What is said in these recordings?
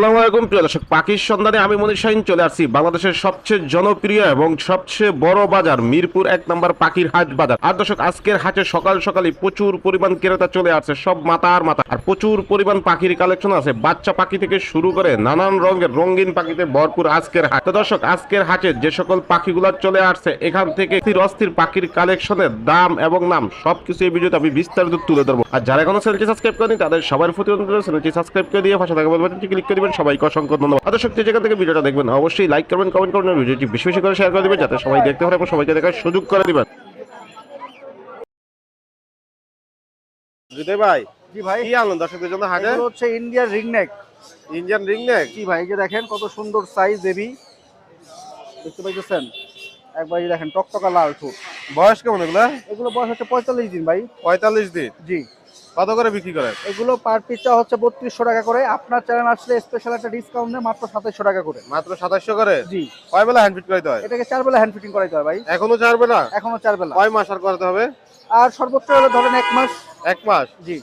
আসসালামু আলাইকুম প্রিয় দর্শক, পাখির সন্ধানে আমি মনির শাহিন চলে আসছি। বাংলাদেশের সবচেয়ে জনপ্রিয় এবং সবচেয়ে বড় বাজার মিরপুর, এক নম্বর পাখির হাট বাজার। আর দর্শক, আজকের হাটে সকাল সকালই প্রচুর পরিমাণ ক্রেতা চলে আসছে, সব মাথার মাথা আর প্রচুর পরিমাণ পাখির কালেকশন আছে। বাচ্চা পাখি থেকে শুরু করে নানান রঙের, রঙিন পাখিতে ভরপুর আজকের হাট। তো দর্শক, আজকের হাটে যে সকল পাখিগুলো চলে আসছে, এখান থেকে স্থির অস্থির পাখির কালেকশনের দাম এবং নাম সবকিছু এই ভিডিওতে আমি বিস্তারিত তুলে ধরবো। আর যারা এখনও চ্যানেলটি সাবস্ক্রাইব করেনি তাদের সবার প্রতি অনুরোধ চ্যানেলটি সাবস্ক্রাইব করে দিয়ে পাশে থাকা বেল বাটনটি ক্লিক করে দিবেন। সবাইকে অসংখ্য ধন্যবাদ। দর্শক যে যেখান থেকে ভিডিওটা দেখবেন অবশ্যই লাইক করবেন কমেন্ট করবেন ভিডিওটি বেশি বেশি করে শেয়ার করে দিবেন যাতে সবাই দেখতে পারে এবং সবাইকে দেখার সুযোগ করে দিবেন। হৃদয় ভাই জি ভাই। কি আনলেন দর্শকদের জন্য হাটে? এগুলো হচ্ছে ইন্ডিয়ার রিংনেক ইন্ডিয়ান রিং নেক জি ভাই যে দেখেন কত সুন্দর সাইজ দেখতে পাইতেছেন? একবার এই দেখেন টকটকা লাল ঠোঁট। বয়স কেমন এগুলা? এগুলো বয়স হচ্ছে পঁয়তাল্লিশ দিন ভাই। পঁয়তাল্লিশ দিন। জি। কত করে বিক্রি করেন? এগুলো পার পিসটা হচ্ছে বত্রিশশো টাকা করে। আপনার চ্যানেল আসলে স্পেশাল একটা ডিসকাউন্ট নেই মাত্র সাতাইশশো টাকা করে। মাত্র সাতাশশো করে? জি। কয় বেলা হ্যান্ড ফিট করাইতে হয়? এটাকে চার বেলা হ্যান্ড ফিটিং করাইতে হয় ভাই। এখনও ছাড়বে না এখনও চার বেলা। কয় মাস আর করতে হবে? আর সর্বোচ্চ হলে ধরেন এক মাস। এক মাস? জি।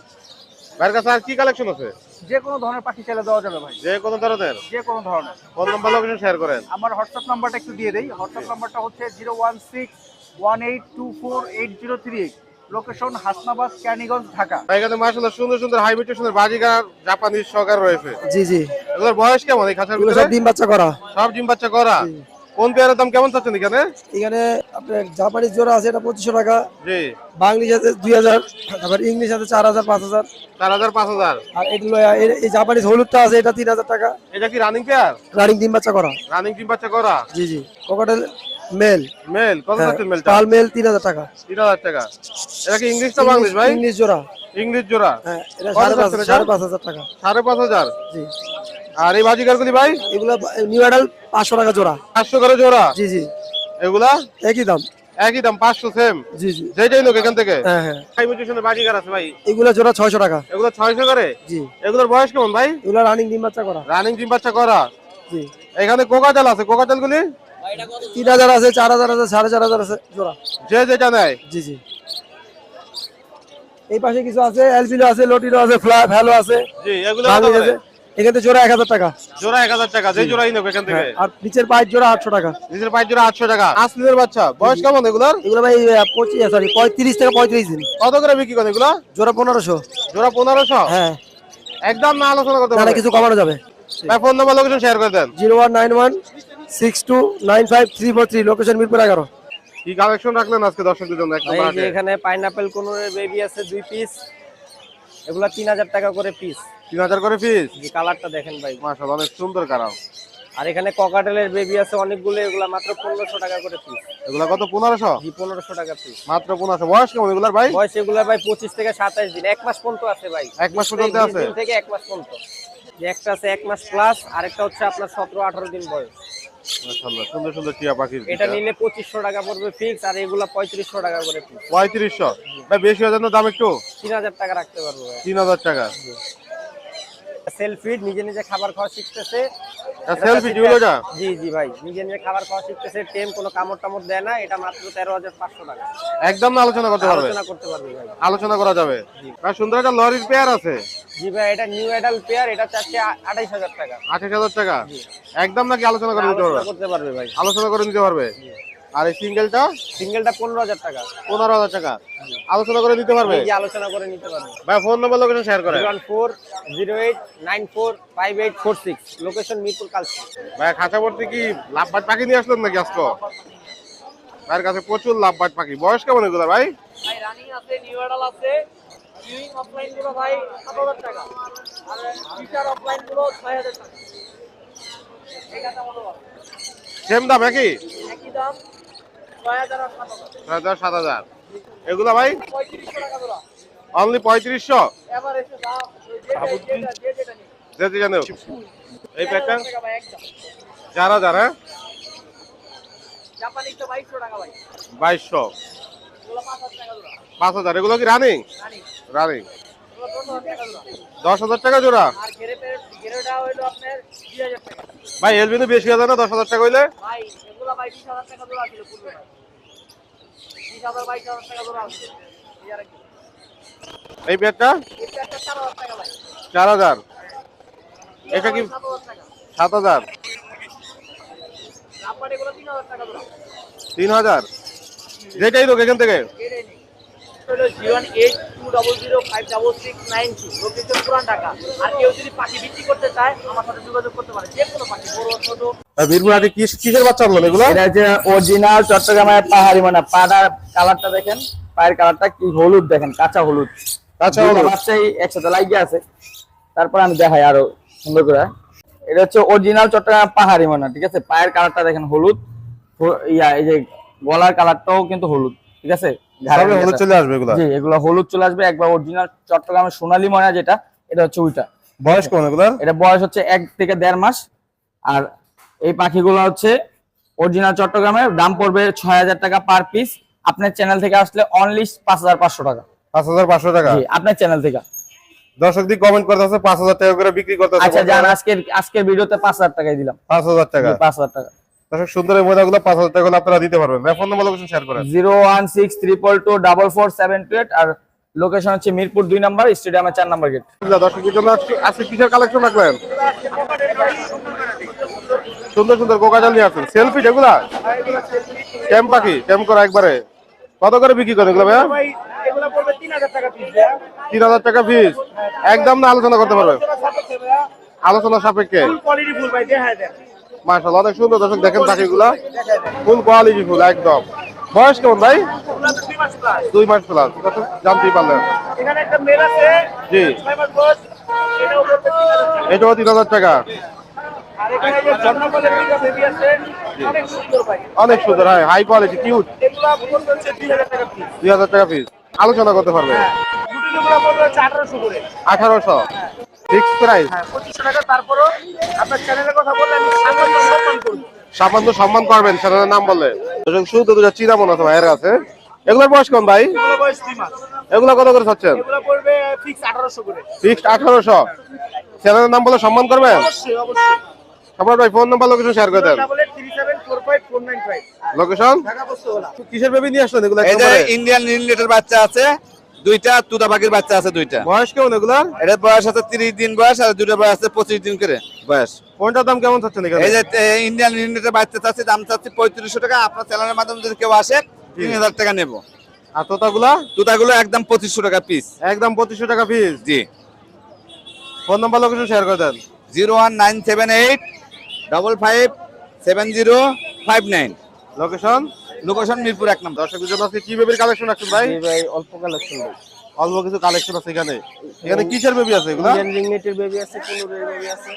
ভাইয়ের কাছে আর কি কালেকশন আছে? যে কোনো ধরনের পাখি চাইলে দেওয়া যাবে ভাই। যে কোনো ধরনের? যে কোনো ধরনের। ফোন নাম্বার লোকেশন শেয়ার করেন। আমার হোয়াটসঅ্যাপ নাম্বারটা একটু দিয়ে দেই। হোয়াটসঅ্যাপ নাম্বারটা হচ্ছে zero one six one eight two four eight zero three eight location Hasnabad Keraniganj Dhaka. এখানে মাশাআল্লাহ সুন্দর সুন্দর হাইব্রিড সুন্দর বাজিগার জাপানিজ সকার রয়েছে। জি জি। এগুলোর বয়স কেমন এই খাঁচার ভিতরে? সব ডিম বাচ্চা করা। সব ডিম বাচ্চা করা। কোন পেয়ারের দাম কেমন চাচ্ছেন এখানে? এখানে আপনার জাপানিজ জোড়া আছে এটা পঁচিশশো টাকা। জি। বাংলিশ আছে দুই হাজার তারপর ইংলিশ আছে চার হাজার পাঁচ হাজার। চার হাজার পাঁচ হাজার। আর এগুলো এই- এই জাপানিজ হলুদটা আছে এটা তিন হাজার টাকা। এটা কি রানিং পেয়ার রানিং ডিম বাচ্চা করা। রানিং ডিম বাচ্চা করা। জি জি। Cockatiel male. মেল কত হ্যাঁ, মেলটা? পাল মেল তিন হাজার টাকা। তিন হাজার টাকা। এটা কি ইংলিশ না বাংলিশ ভাই? ইংলিশ জোড়া। ইংলিশ জোড়া। হ্যাঁ এটা কত সাড়ে পাঁচ যাচ্ছে এটা? সাড়ে পাঁচ হাজার টাকা। সাড়ে পাঁচ হাজার? জি। আর এই বাজিগারগুলি ভাই? এগুলো নিউ অ্যাডাল পাঁচশো টাকা জোড়া। পাঁচশো করে জোড়া? জি জি। এগুলা? একই দাম। একই দাম পাঁচশো সেম? জি জি। যেটাই লোক এখান থেকে? হ্যাঁ হ্যাঁ। হাইমিউটেশনের বাজিগার আছে ভাই? এগুলো জোড়া ছয়শো টাকা। এগুলো ছয়শো করে? জি। এগুলোর বয়স কেমন ভাই? এগুলো রানিং ডিম বাচ্চা করা। রানিং ডিম বাচ্চা করা? জি। এখানে কোকাটেল আছে কোকাটেল গুলি তিন হাজার আছে চার হাজার আছে সাড়ে চার হাজার আছে জোড়া। যে যেটা নেয়। জি জি। এই পাশে কিছু আছে এলপিলো আছে আছে আছে। জি এগুলো আছে এখান থেকে জোড়া এক হাজার টাকা। জোড়া এক হাজার টাকা যে জোড়াই নেবে এখান থেকে। হ্যাঁ, আর নিচের পায়ের জোড়া আটশো টাকা। নিজের পাঁচ জোড়া আটশো টাকা। আসলিনের বাচ্চা। বয়স কেমন এগুলোর? এগুলো ভাই পঁচিশ সরি পঁয়ত্রিশ থেকে পঁয়ত্রিশ দিন। কত করে বিক্রি করেন এগুলো? জোড়া পনেরোশো। জোড়া পনেরোশো? হ্যাঁ। একদম না আলোচনা করতে পারবে কিছু কমানো যাবে। ভাই ফোন নাম্বার লোকেশন শেয়ার করে দেন। Zero one nine one six two nine five three four three location Mirpur এগারো। কি কালেকশন রাখলেন আজকে দর্শকদের জন্য? এখানে পাইনাপেল কোনোর বেবি আছে দুই পিস এগুলা তিন হাজার টাকা করে পিস তিন হাজার করে যে কালারটা দেখেন ভাই। মাশাআল্লাহ অনেক সুন্দর কারাও আর এখানে ককাটেলের বেবি আছে অনেকগুলো এগুলা মাত্র পনেরোশো টাকা করে পিস এগুলা কত পনেরোশো? জি পনেরোশো টাকা পিস মাত্র পনেরোশো। বয়স কেমন এগুলার ভাই? বয়স এগুলা ভাই পঁচিশ থেকে সাতাইশ দিন। এক মাস পর্যন্ত আছে ভাই। এক মাস পর্যন্ত আছে? দিন থেকে এক মাস পর্যন্ত। যে একটা আছে এক মাস প্লাস আরেকটা হচ্ছে আপনার সতেরো আঠারো দিন বয়স। মাশাআল্লাহ সুন্দর সুন্দর টিয়া পাখি এটা নিলে পঁচিশশো টাকা পড়বে ফিক্স আর এগুলা পঁয়ত্রিশশো টাকা করে পিস পঁয়ত্রিশশো? ভাই বেশি দাম একটু? টাকা রাখতে পারব সেলফ নিজে নিজে খাবার খাওয়া শিখতেছে। সেলফি জি জি ভাই নিজে নিজে খাবার খাওয়া শিখতেছে টেম কোনো কামড় টামড় দেয় না এটা মাত্র তেরো হাজার পাঁচশো টাকা। একদম না আলোচনা করতে পারবে? আলোচনা করতে পারবে ভাই। আলোচনা করা যাবে। ভাই সুন্দর একটা লরির পেয়ার আছে। জি ভাই এটা নিউ অ্যাডাল্ট পেয়ার এটা চাচ্ছে আঠাইশ হাজার টাকা। আঠাশ হাজার টাকা? একদম নাকি আলোচনা করে নিতে পারবে? করতে পারবে ভাই। আলোচনা করে নিতে পারবে? আর এই সিঙ্গেলটা সিঙ্গেলটা পনেরো হাজার টাকা। পনেরো হাজার টাকা। আলোচনা করে নিতে পারবে? আলোচনা করে নিতে পারবে। ভাই ফোন নম্বর লোকেশন শেয়ার করে। One four zero eight nine four five eight four six location Mirpur ভাই কি লাভবাট পাখি নিয়ে আসলেন নাকি আজকে? ভাইয়ের কাছে প্রচুর লাভবাট পাখি। বয়স কেমন এগুলো ভাই? ভাই রানিং আছে নিউ অ্যাডাল আছে। ভিউইং অফলাইনগুলো ভাই সাত হাজার টাকা। আর ফিচার অফলাইনগুলো ছয় হাজার টাকা। সেম দাম একই? একই দাম ছয় হাজার আর সাত হাজার। ছয় হাজার সাত হাজার। এগুলো ভাই? পঁয়ত্রিশশো টাকা ধরা। অনলি পঁয়ত্রিশশো? যে- যেটা নিবে। এই প্যাকটা চার হাজার হ্যাঁ? বাইশশো পাঁচ হাজার এগুলো কি রানিং রানিং। দশ হাজার টাকা হাজার জোড়া। হাজার ভাই এলবিনু বেশি হয়ে যায় না, দশ হাজার টাকা হইলে? বিশ হাজার বিশ হাজার এই পেয়ারটা চার হাজার। হাজার এটা কি? সাত হাজার। হাজার তিন হাজার। হাজার যেটাই হোক এখান থেকে। হলো জিওয়ান eight two double zero five double six nine two. Location Puran Dhaka. আর কেউ যদি পাখি বিক্রি করতে চায় আমার সাথে যোগাযোগ করতে পারে। যে কোনো পাখি বড় ছোট। বীরপুর কি কিসের বাচ্চা আনলেন এগুলো? এটা হচ্ছে অরিজিনাল চট্টগ্রামের পাহাড়ি মানে পাড়ার কালারটা দেখেন। পায়ের কালারটা কি হলুদ দেখেন কাঁচা হলুদ। কাঁচা হলুদ। বাচ্চাই একসাথে লাগিয়ে আছে। তারপর আমি দেখাই আরও সুন্দর করে। এটা হচ্ছে অরিজিনাল চট্টগ্রাম পাহাড়ি মানে ঠিক আছে? পায়ের কালারটা দেখেন হলুদ। ইয়া এই যে গলার কালারটাও কিন্তু হলুদ ঠিক আছে? হলুদ চলে আসবে এগুলো? জি এগুলো হলুদ চলে আসবে। একবার অরিজিনাল চট্টগ্রামের সোনালী ময়না যেটা এটা হচ্ছে ওইটা। বয়স এটা বয়স হচ্ছে এক থেকে দেড় মাস। আর এই পাখিগুলো হচ্ছে অরিজিনাল চট্টগ্রামের দাম পড়বে ছয় হাজার টাকা পার পিস আপনার চ্যানেল থেকে আসলে অনলি পাঁচ হাজার পাঁচশো টাকা। পাঁচ হাজার পাঁচশো টাকা? আপনার চ্যানেল থেকে। দর্শক কমেন্ট করতেছে পাঁচ হাজার টাকা করে বিক্রি করতেছে। আচ্ছা আজকের ভিডিওতে পাঁচ হাজার টাকাই দিলাম। পাঁচ হাজার টাকা। পাঁচ হাজার টাকা। দর্শক সুন্দর এই মজাগুলো পাঁচ হাজার টাকা আপনারা দিতে পারবেন। ফোন নাম্বার লোকেশন শেয়ার করেন। Zero one six triple two double four seven two eight. আর লোকেশন হচ্ছে মিরপুর দুই নাম্বার স্টেডিয়ামের চার নাম্বার গেট দর্শকের জন্য আজকে- কিসের কালেকশন রাখলেন? সুন্দর সুন্দর কোকাজাল নিয়ে আসছেন সেলফি এগুলা? ক্যাম্প পাখি ক্যাম্প করা একবারে। কত করে বিক্রি করেন এগুলো ভাইয়া? ভাই এগুলো পড়বে তিন হাজার টাকা পিস একদম না আলোচনা করতে পারবে আলোচনা সাপেক্ষে। মাশাআল্লাহ অনেক সুন্দর দর্শক দেখেন পাখিগুলা। ফুল কোয়ালিটি ফুল একদম। বয়স কেমন ভাই? দুই মাস প্লাস জানতেই পারলেন। জি। এটাও তিন হাজার টাকা। অনেক সুন্দর হয় হাই কোয়ালিটি কিউট দুই হাজার টাকা পিস আলোচনা করতে পারবে। করে। আঠারোশো। ফিক্স প্রাইস হ্যাঁ টাকা তারপরও আপনার চ্যানেলের কথা বললে আমি সামান্য সম্মান করব। সামান্য সম্মান করবেন চ্যানেলের নাম বললে। শুধু দুটো চিনা মনে আছে ভাইয়ের আছে এগুলোর বয়স কোন ভাই? এগুলো কত করে চাচ্ছেন? ফিক্সড আঠারোশো চ্যানেলের নাম বলে সম্মান করবেন? অবশ্যই অবশ্যই। ভাই ফোন নাম্বার লোকেশন শেয়ার করে দেন। লোকেশন কিসের বেবি নিয়ে আসলেন এগুলো এই যে ইন্ডিয়ান রিলেটেড বাচ্চা আছে। দুইটা তুতা পাখির বাচ্চা আছে দুইটা। বয়স কেমন এগুলার এটা বয়স আছে তিরিশ দিন বয়স আর দুটো বয়স আছে পঁচিশ দিন করে বয়স। কোনটার দাম কেমন চাচ্ছেন এই যে ইন্ডিয়ান রিলেটেড বাচ্চা চাচ্ছে দাম চাচ্ছে পঁয়ত্রিশশো টাকা। আপনার চ্যানেলের মাধ্যমে যদি কেউ আসে তিন হাজার টাকা নেব। আর তোতাগুলা? তুতাগুলো একদম পঁচিশশো টাকা পিস একদম পঁচিশশো টাকা পিস জি। ফোন নাম্বার লোকেশন শেয়ার করে দেন। Zero one nine seven eight double five seven zero five nine. Location location Mirpur এক নম্বর। দর্শকদের জন্য আজকে কি বেবির কালেকশন রাখছেন ভাই? ভাই অল্প কালেকশন ভাই। অল্প কিছু কালেকশন আছে এখানে। এখানে কিসের বেবি আছে এগুলা? ইন্ডিয়ান রিংনেটের বেবি আছে পনেরো বেবি আছে।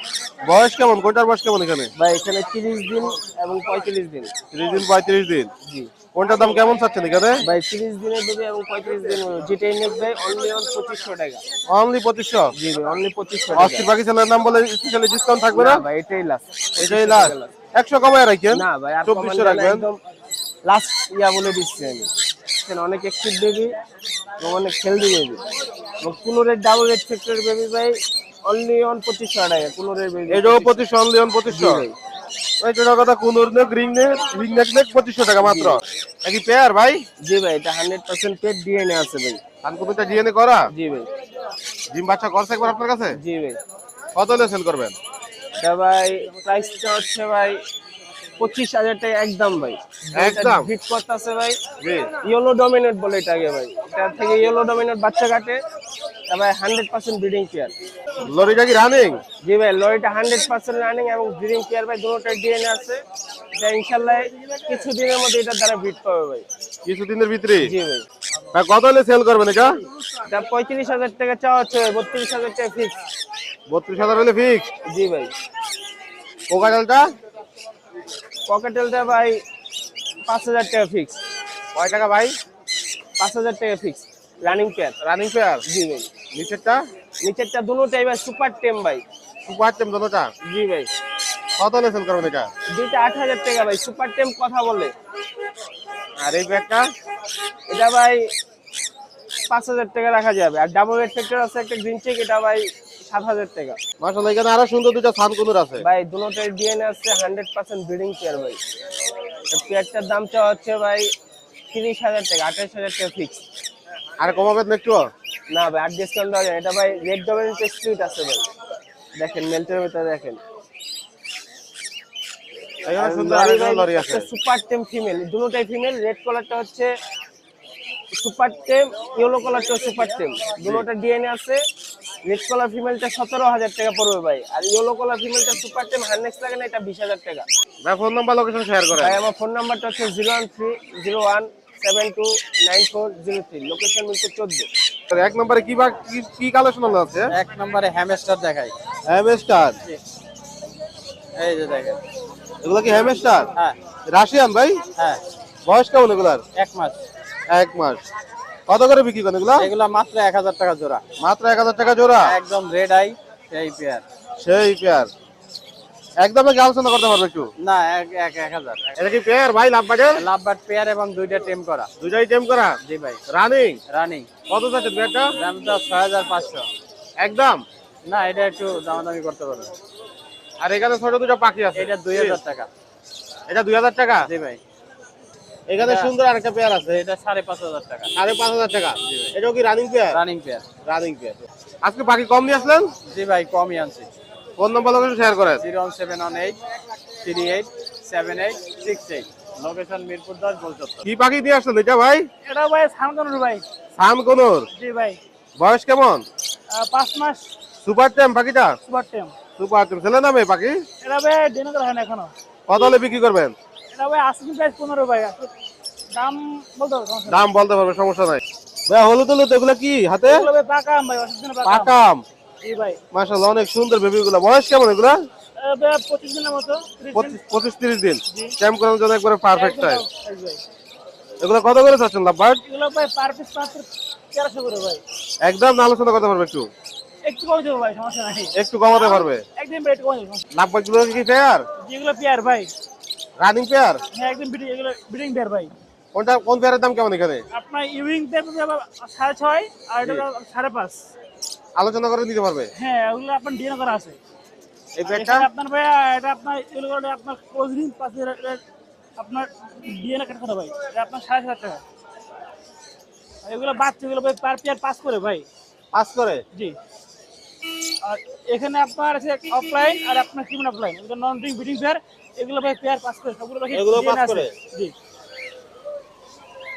বয়স কেমন? কোনটার বয়স কেমন এখানে? ভাই এখানে তিরিশ দিন এবং পঁয়ত্রিশ দিন। ত্রিশ দিন পঁয়ত্রিশ দিন। জি। কোনটার দাম কেমন চাচ্ছেন এখানে? ভাই তিরিশ দিনের বেবি এবং পঁয়ত্রিশ দিন যেটাই নেবে অনলি অন পঁচিশশো টাকা। অনলি পঁচিশশো? জি ভাই অনলি পঁচিশশো টাকা। অস্থির বাকি ছেলের নাম বলে স্পেশালি ডিসকাউন্ট থাকবে না? ভাই এটাই লাস্ট এটাই লাস্ট একশো কমায় রাখেন? না ভাই আর চব্বিশশো রাখবেন? একদম লাস্ট ইয়া বলে দিচ্ছি। আমি অনেক অ্যাক্টিভ বেবি এবং অনেক হেলদি বেবি এবং কুনোরের ডাবল রেড ফ্যাক্টর বেবি ভাই অনলি অন পঁচিশশো টাকা কুনোরের বেবি এটাও পঁচিশশো। অনলি অন পঁচিশশো। কথা কুনুর নেক রিং নেক রিং নেক নেক পঁচিশশো টাকা মাত্র। পেয়ার ভাই? জি ভাই এটা হান্ড্রেড পার্সেন্ট ডিএনএ আছে ভাই। ডিএনএ করা? জি ভাই। জিম বাচ্চা করছে একবার আপনার কাছে? জি ভাই। কত হলে সেল করবেন? ভাই প্রাইসটা হচ্ছে ভাই পঁচিশ হাজার টাকা একদম ভাই। একদম? ফিট করতেছে ভাই। ইয়েলো ডমিনেট বলে এটাকে ভাই। এটা থেকে ইয়েলো ডমিনেট বাচ্চা কাটে। ভাই হান্ড্রেড পার্সেন্ট ব্রিডিং কেয়ার লরিটা কি রানিং জি ভাই লরিটা হান্ড্রেড পার্সেন্ট রানিং এবং ব্রিডিং কেয়ার ভাই দুটোটাই ডিএনএ আছে। এটা ইনশাল্লাহ কিছু দিনের মধ্যে এটার দ্বারা ব্রিড পাবে ভাই। কিছুদিনের ভিতরে? জি ভাই। ভাই কত হলে সেল করবেন এটা? এটা পঁয়ত্রিশ হাজার টাকা চাওয়া হচ্ছে বত্রিশ হাজার টাকা ফিক্স বত্রিশ হাজার হলে ফিক্স জি ভাই। কোকাজালটা পকেটেলটা ভাই পাঁচ হাজার টাকা ফিক্স কয় টাকা ভাই? পাঁচ হাজার টাকা fix running pair running pair জি ভাই। নিচেরটা? নিচেরটা দুটোটাই ভাই সুপার টেম ভাই। সুপার টেম দোনোটা জি ভাই। কত হলে সেল করবেন এটা? দুইটা আট হাজার টাকা ভাই সুপার টেম কথা বলে। আর এই ব্যাগটা এটা ভাই পাঁচ হাজার টাকা রাখা যাবে। আর ডাবল রেড ফ্যাক্টর আছে একটা গ্রিন চেক এটা ভাই সাত হাজার টাকা। মাসাল্লাহ এখানে আরও সুন্দর দুটো সান কুনুর আছে। ভাই দুটোটাই ডিএনএ আছে হান্ড্রেড পার্সেন্ট ব্রিডিং পেয়ার ভাই। পেয়ারটার দামটা হচ্ছে ভাই তিরিশ হাজার টাকা আঠাশ হাজার টাকা ফিক্স আর কমাবেন না একটু না ভাই আর ডিসকাউন্ট দেওয়া যায় এটা ভাই রেড ডমিনেন্ট স্প্লিট আছে ভাই। দেখেন মেলটের ভিতরে দেখেন। সুপার টেম ফিমেল দুটোটাই ফিমেল রেড কালারটা হচ্ছে সুপার টেম ইয়েলো কালারটা সুপার টেম দুটোটা ডিএনএ আছে রেড কালার ফিমেলটা সতেরো হাজার টাকা পড়বে ভাই। আর ইয়েলো কালার ফিমেলটা সুপার টেম হান্ড্রেক্স লাগে না এটা বিশ হাজার টাকা। ভাই ফোন নাম্বার লোকেশন শেয়ার করেন। ভাই আমার ফোন নাম্বারটা হচ্ছে zero one three zero one seven two nine four zero three location Mirpur চোদ্দ। এক নম্বরে কি বা কি- কি কালেকশন আছে? এক নম্বরে হ্যামস্টার দেখাই। হ্যামস্টার এই যে দেখেন। এগুলো কি হ্যামস্টার হ্যাঁ। রাশিয়ান ভাই? হ্যাঁ। বয়স কেমন এগুলার? এক মাস। এক মাস। কত করে বিক্রি করেন এগুলা? এগুলা মাত্র এক হাজার টাকা জোড়া। মাত্র এক হাজার টাকা জোড়া? একদম রেড আই সেই পেয়ার সেই পেয়ার একদমই করতে পারবে একটু? না এক এক এক হাজার। এটা কি পেয়ার ভাই লাভ বাজার লাভ বাট পেয়ার এবং দুইটা টেম করা। দুইটাই টেম করা? জি ভাই। রানিং রানিং কত যাচ্ছে পেয়ারটা দামটা ছয় হাজার পাঁচশো। একদম? না এটা একটু দামাদামি করতে পারবেন। আর এখানে ছোট দুটো পাখি আছে। এটা দুই হাজার টাকা। এটা দুই হাজার টাকা? জি ভাই। এখানে সুন্দর আরেকটা পেয়ার আছে। এটা সাড়ে পাঁচ হাজার টাকা। সাড়ে পাঁচ হাজার টাকা। এটাও কি running pair running pair running pair আজকে পাখি কম নিয়ে আসলেন? জি ভাই কমই আনছি। ফোন নাম্বার লোকেশন শেয়ার করেন। Zero one seven one eight three eight seven eight six eight. Location Mirpur দশ বলচত্বর। কি পাখি নিয়ে আসলেন এটা ভাই? এটা ভাই সামকানুর ভাই। সান কোনোর জি ভাই। বয়স কেমন? পাঁচ মাস। সুপার টেম পাখিটা? সুপার টেম সুপার টেম ছেলে নামে পাখি? এটা ভাই ডিনার হয় না এখনও। কত হলে বিক্রি করবেন? প্রাইস পনেরো দাম বলতে হবে দাম বলতে পারবে সমস্যা নাই। ভাই হলুদ হলুদ এগুলো কি হাতে? পাকা আম ভাই পাকা আম। পাকাম। জি ভাই। মাশাআল্লাহ অনেক সুন্দর বেবি গুলো বয়স কেমন এগুলা? পঁচিশ দিনের মতো ত্রিশ দিন। পঁচিশ- পঁচিশ তিরিশ দিন। ক্যাম্প করানোর জন্য একবারে পারফেক্ট একদম টাইম এগুলো কত করে চাচ্ছেন লাভবার্ড? এগুলো ভাই পার পিস তেরোশো করে ভাই। একদম আলোচনা করতে পারবে একটু? একটু কমে দেবো ভাই সমস্যা নাই। একটু কমাতে পারবে? কমে দেবো। লাভবার্ডগুলো কি পেয়ার যেগুলো পেয়ার ভাই। রানিং পেয়ার হ্যাঁ একদম বিডিং এগুলো বিডিং পেয়ার ভাই। কোনটা কোন পেয়ারের দাম কেমন এখানে? আপনার ইউরিং পেয়ার সাড়ে ছয় আর এটা সাড়ে পাঁচ। আলোচনা করে নিতে পারবে? হ্যাঁ ওগুলো আপনার ডিএনএ করা আছে। এই পেয়ারটা আপনার ভাই এটা আপনার এগুলো করে আপনার কোজরিং পাঁচ আপনার ডিএনএ কাট করা ভাই। এটা আপনার সাড়ে সাত টাকা। এগুলো বাচ্চাগুলো ভাই পার পেয়ার পাস করে ভাই। পাস করে? জি। আর এখানে আপনার আছে অফলাইন আর আপনার কিমন অফলাইন এগুলো নন বিডিং পেয়ার এগুলো ভাই পেয়ার পাস করে সবগুলো ভাই এগুলো আছে। করে? জি।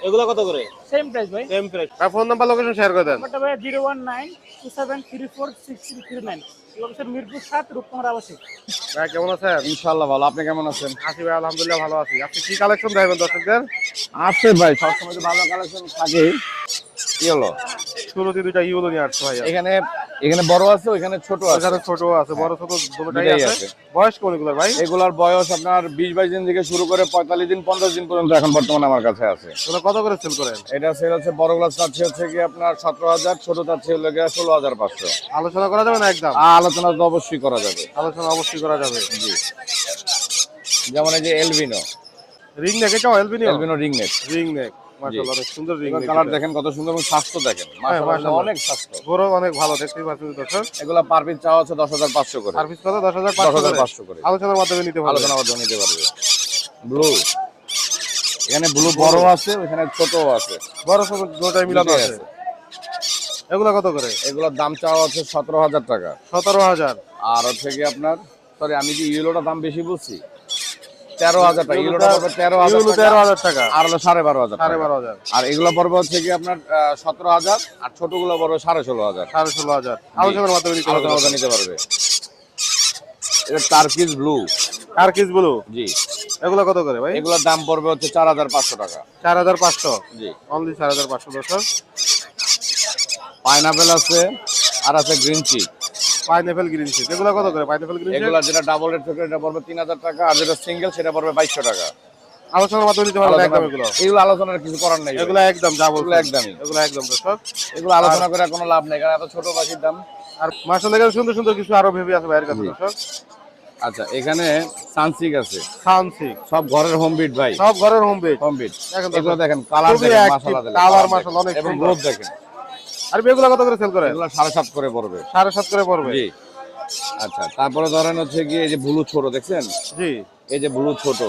এগুলো কত করে? সেম প্রাইস ভাই। সেম প্রাইস আর ফোন নাম্বার লোকেশন শেয়ার করে দেন। নাম্বারটা ভাই zero one nine two seven three four six three three nine location Mirpur সাত রূপকুমার আবাসিক। ভাই কেমন আছেন? ইনশাল্লাহ ভালো। আপনি কেমন আছেন? আছি ভাই আলহামদুলিল্লাহ ভালো আছি। আপনি কি কালেকশন দেবেন দর্শকদের? আছে ভাই সবসময় তো ভালো কালেকশন থাকে কি হলো? শুরুতে দুইটা ইউলো নিয়ে আসছে ভাই। এখানে এখানে বড় আছে ওইখানে ছোট আছে। ছোট আছে বড় ছোট দুটোটাই আছে। আছে। বয়স কোন এগুলোর ভাই? এগুলার বয়স আপনার বিশ বাইশ দিন থেকে শুরু করে পঁয়তাল্লিশ দিন পঞ্চাশ দিন পর্যন্ত এখন বর্তমানে আমার কাছে আছে। এগুলো কত করে সেল করেন? এটা সেল হচ্ছে বড় গ্লাস চাচ্ছি হচ্ছে কি আপনার সতেরো হাজার ছোট চাচ্ছি হলো গিয়ে ষোলো হাজার পাঁচশো। আলোচনা করা যাবে না একদম? আলোচনা তো অবশ্যই করা যাবে। আলোচনা অবশ্যই করা যাবে। জি। যেমন এই যে এলবিনো রিং নেক এটাও albino albino ring neck ring neck মাশাআল্লাহ সুন্দর রিং কালার দেখেন কত সুন্দর এবং স্বাস্থ্য দেখেন। মাশাআল্লাহ মাশাআল্লাহ। অনেক স্বাস্থ্য। গরু অনেক ভালো দেখতেই পাচ্ছেন দর্শক। এগুলা পার পিস চাওয়া হচ্ছে দশ করে। আর পিস কত? দশ হাজার দশ হাজার পাঁচশো পাঁচশো করে। আলোচনার মাধ্যমে নিতে পারবে। আলোচনা মাধ্যমে নিতে পারবে। ব্লু এখানে ব্লু বড় আছে ওখানে ছোটও আছে। বড় ছোট দুটাই মিলানো আছে। এগুলো কত করে? এগুলোর দাম চাওয়া সতেরো হাজার টাকা। সতেরো হাজার। আর হচ্ছে কি আপনার সরি আমি কি ইউলোটার দাম বেশি বলছি তেরো হাজার টাকা। পড়বে তেরো হাজার তেরো হাজার টাকা। আর হলো সাড়ে বারো হাজার সাড়ে বারো হাজার। আর এগুলো পড়বে হচ্ছে কি আপনার সতেরো হাজার আর ছোটগুলো পড়বে সাড়ে ষোলো হাজার। সাড়ে ষোলো হাজার। আলোচনার মাধ্যমে নিতে পারবে। এটা টার্কিস ব্লু বলো জি। এগুলো কত করে ভাই? এগুলোর দাম পড়বে হচ্ছে চার হাজার পাঁচশো টাকা। চার হাজার পাঁচশো? জি। অনলি চার হাজার পাঁচশো দর্শক। পাইনাপেল আছে আর আছে green cheek pineapple green cheek এগুলো কত করে? পাইনাপেল গ্রিন এগুলা যেটা ডাবল রেট থাকে এটা পড়বে তিন হাজার টাকা আর যেটা সিঙ্গেল সেটা পড়বে বাইশশো টাকা। আলোচনার মাধ্যমে নিতে পারবে একদম এগুলো। এগুলো আলোচনার কিছু করার নেই। এগুলো একদম যা বলছো এগুলো একদমই। এগুলো একদম দর্শক। এগুলো আলোচনা করে কোনো লাভ নেই কারণ এত ছোট পাখির দাম। আর মাসাল এখানে সুন্দর সুন্দর কিছু আরও ভেবে আছে ভাইয়ের কাছে। দর্শক। আচ্ছা এখানে সানসিক আছে। সানসিক সব ঘরের হোম বিট ভাই। সব ঘরের হোম বেড হোম বিট দেখেন এগুলো দেখেন কালার দেখেন মাশাআল্লাহ colour মাশাআল্লাহ অনেক এবং গ্রোথ দেখেন। আর এগুলো কত করে সেল করে? এগুলো সাড়ে সাত করে পড়বে। সাড়ে সাত করে পড়বে। জি। আচ্ছা তারপরে ধরেন হচ্ছে এই যে ব্লু ছোট দেখছেন? জি। এই যে ব্লু ছোট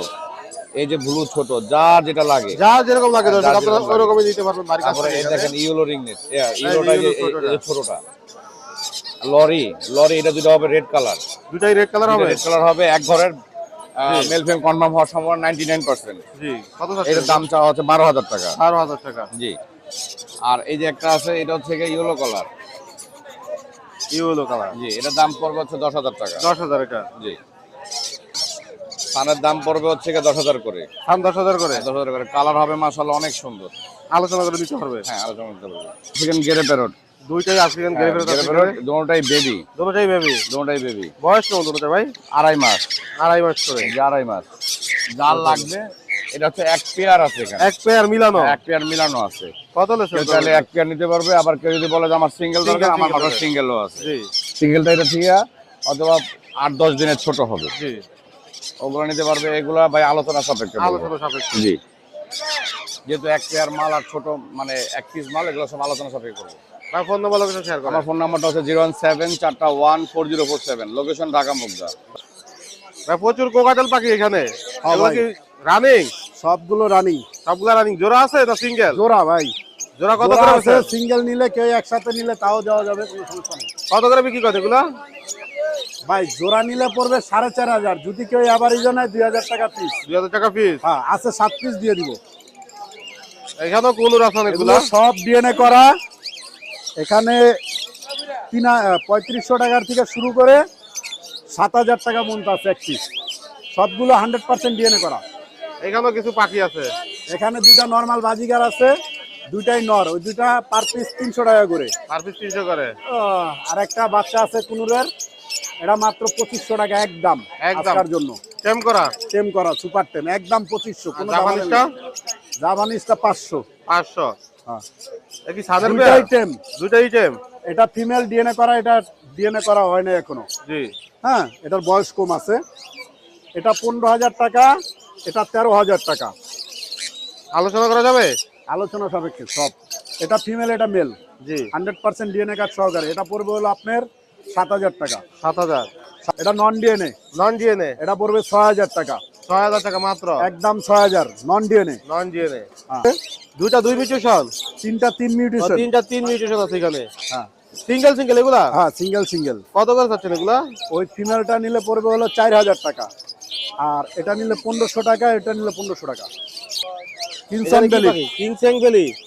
এই যে ব্লু ছোট যার যেটা লাগে। যা যেরকম লাগে আপনারা ওরকমই দিতে পারবেন বাড়ির কাছে। এই দেখেন ইউলো রিং নেট ইউলোটা ইয়েলো এই যে ছোটটা। যে লরি লরি এটা দুটো হবে রেড কালার দুটাই রেড কালার হবে? রেড কালার হবে। এক ঘরের মেল ফেল কনফার্ম হওয়ার সম্ভাবনা নাইনটি নাইন পার্সেন্ট জি। কত এটার দাম চাওয়া হচ্ছে বারো হাজার টাকা। বারো হাজার টাকা। জি। আর এই যে একটা আছে এটা হচ্ছে ইয়েলো কালার ইউলো কালার জি এটার দাম পড়বে হচ্ছে দশ হাজার টাকা। দশ হাজার জি। সানের দাম পড়বে হচ্ছে দশ হাজার করে। সান দশ হাজার করে? দশ হাজার করে। কালার হবে মাসাল্লাহ অনেক সুন্দর। আলোচনা করে দিতে পারবে হ্যাঁ আলোচনা করতে পারব চিকেন গেরে প্যারট দুইটাই আফ্রিকান গেরে প্যারট দুটোটাই বেবি দুটোটাই বেবি দুটোটাই বেবি বয়স কেমন দুটোটা ভাই? আড়াই মাস। আড়াই মাস করে। আড়াই মাস। যার লাগবে এটা হচ্ছে এক পেয়ার আছে এখানে। এক পেয়ার মিলানো? এক পেয়ার মিলানো আছে। কত হলে কেউ sell চাইলে করবে? এক পেয়ার নিতে পারবে আবার কেউ যদি বলে যে আমার সিঙ্গেল দরকার আমার কাছে সিঙ্গেলও আছে। জি। সিঙ্গেলটা এটা ঠিক অথবা আট দশ দিনের ছোট হবে। জি। ওগুলো নিতে পারবে এগুলা ভাই আলোচনা সাপেক্ষে আলোচনা সাপেক্ষে। জি। যেহেতু এক পেয়ার মাল আর ছোট মানে এক পিস মাল এগুলো সব আলোচনা সাপেক্ষে করব ফোন নাম্বার লোকেশন শেয়ার করো। আমার ফোন নাম্বারটা হচ্ছে জিরো ওয়ান সেভেন চারটা one four zero four seven. Location Dhaka Mugda. প্রচুর কোকাটেল পাখি এখানে। হ্যাঁ রানিং সবগুলো রানিং সবগুলো রানিং জোড়া আছে না সিঙ্গেল জোড়া ভাই। জোড়া কত করে আছে সিঙ্গেল নিলে কেউ একসাথে নিলে তাও দেওয়া যাবে কোনো সমস্যা নেই। কত করে বিক্রি করে এগুলো? ভাই জোড়া নিলে পড়বে সাড়ে চার হাজার। যদি কেউ এবারই জানায় দুই হাজার টাকা পিস দুই হাজার টাকা পিস হ্যাঁ আছে সাত পিস দিয়ে দিব। এখানেও কুলুর আছে অনেকগুলো। সব ডিএনএ করা। এখানে তিন পঁয়ত্রিশশো টাকার থেকে শুরু করে সাত হাজার টাকা পর্যন্ত আছে এক পিস সবগুলো হান্ড্রেড পার্সেন্ট ডিএনএ করা। এখানেও কিছু পাখি আছে। এখানে দুইটা নর্মাল বাজিগার আছে দুইটাই নর ওই দুইটা পার পিস তিনশো টাকা করে। পার পিস তিনশো করে। আর একটা বাচ্চা আছে কুনুরের এটা মাত্র পঁচিশশো টাকা একদম একদম। জন্য। টেম করা? টেম করা সুপার টেম একদম পঁচিশশো কোনো জাপানিজটা? জাপানিজটা পাঁচশো। পাঁচশো। হ্যাঁ। কি সাদের পেয়ার টেম দুইটাই টেম এটা ফিমেল ডিএনএ করা এটা ডিএনএ করা হয় না এখনও। জি। হ্যাঁ এটার বয়স কম আছে। এটা পনেরো হাজার টাকা এটা তেরো হাজার টাকা। আলোচনা করা যাবে? আলোচনা সাপেক্ষে সব। এটা ফিমেল এটা মেল জি। হান্ড্রেড পার্সেন্ট ডিএনএ কার্ড সহকারে। এটা পড়বে হলো আপনার সাত হাজার টাকা। সাত হাজার। এটা নন ডিএনএ নন জিএনএ এটা পড়বে ছয় হাজার টাকা। ছয় হাজার টাকা মাত্র? একদম ছয় হাজার নন ডিএনএ নন জিএনএ দুইটা দুই মিউটেশন তিনটা তিন মিউটেশন তিনটা তিন মিউটেশন আছে এখানে। হ্যাঁ। সিঙ্গেল সিঙ্গেল এগুলা? হ্যাঁ সিঙ্গেল সিঙ্গেল কত করে চাচ্ছেন এগুলা? ওই ফিমেলটা নিলে পড়বে হলো চার হাজার টাকা। আর এটা নিলে পনেরোশো টাকা এটা নিলে পনেরোশো টাকা।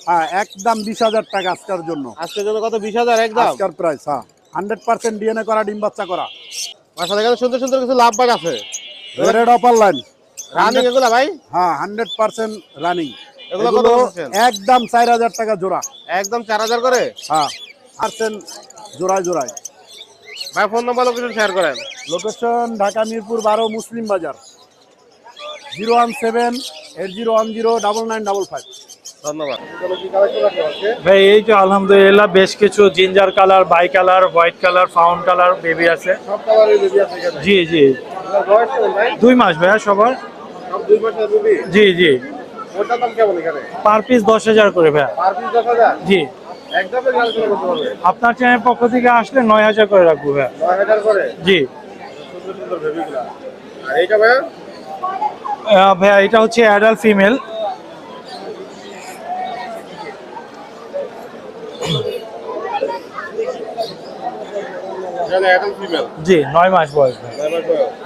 হ্যাঁ একদম বিশ হাজার টাকা আজকের জন্য। আজকের জন্য কত? বিশ হাজার একদম? আজকের প্রাইস হ্যাঁ। হান্ড্রেড পার্সেন্ট ডিএনএ করা ডিম বাচ্চা করা। এখানে সুন্দর সুন্দর কিছু লাভ বাগ আছে। রেড অপার লাইন রানিং এগুলা ভাই? হ্যাঁ হান্ড্রেড পার্সেন্ট রানিং এগুলো কত একদম চার হাজার টাকা জোড়া। একদম চার হাজার করে? হ্যাঁ পার্সেন্ট জোড়ায় জোড়ায়। ভাই ফোন নাম্বার লোকেশন শেয়ার করেন। লোকেশন ঢাকা মিরপুর বারো Muslim Bazar zero one seven eight zero one zero double nine double five ধন্যবাদ। ভাই এই তো আলহামদুলিল্লাহ বেশ কিছু জিঞ্জার কালার বাই colour white colour found colour baby আছে। সব কালারের বেবি আছে এখানে। জি জি। দুই মাস ভাইয়া সবার। জি জি। পার পিস দশ হাজার করে ভাইয়া। জি। আপনার চ্যানেল পক্ষ থেকে আসলে নয় হাজার করে রাখব ভাইয়া। নয় হাজার করে? জি। ভাইয়া? এটা হচ্ছে অ্যাডাল্ট ফিমেল জি নয় মাস বয়স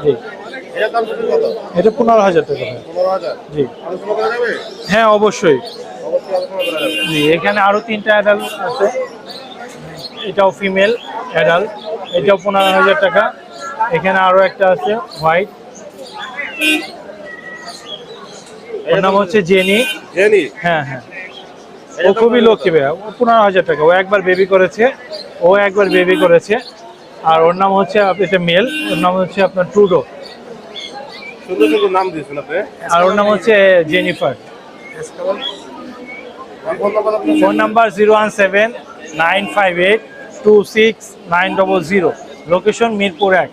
জি। এটা পনেরো হাজার টাকা জি। হ্যাঁ অবশ্যই। জি এখানে আরও তিনটা অ্যাডাল্ট আছে। এটাও ফিমেল অ্যাডাল্ট এটাও পনেরো হাজার টাকা। এখানে আরও একটা আছে হোয়াইট ওর নাম হচ্ছে জেনি জেনি হ্যাঁ হ্যাঁ। ও খুবই লক্ষ্মী ভাইয়া। ও পনেরো হাজার টাকা ও একবার বেবি করেছে। ও একবার বেবি করেছে। আর ওর নাম হচ্ছে এটা মেল ওর নাম হচ্ছে আপনার ট্রুডো সুন্দর সুন্দর নাম দিয়েছেন আপনি। আর ওর নাম হচ্ছে Jennifer phone number zero one seven nine five eight two six nine double zero. Location Mirpur এক।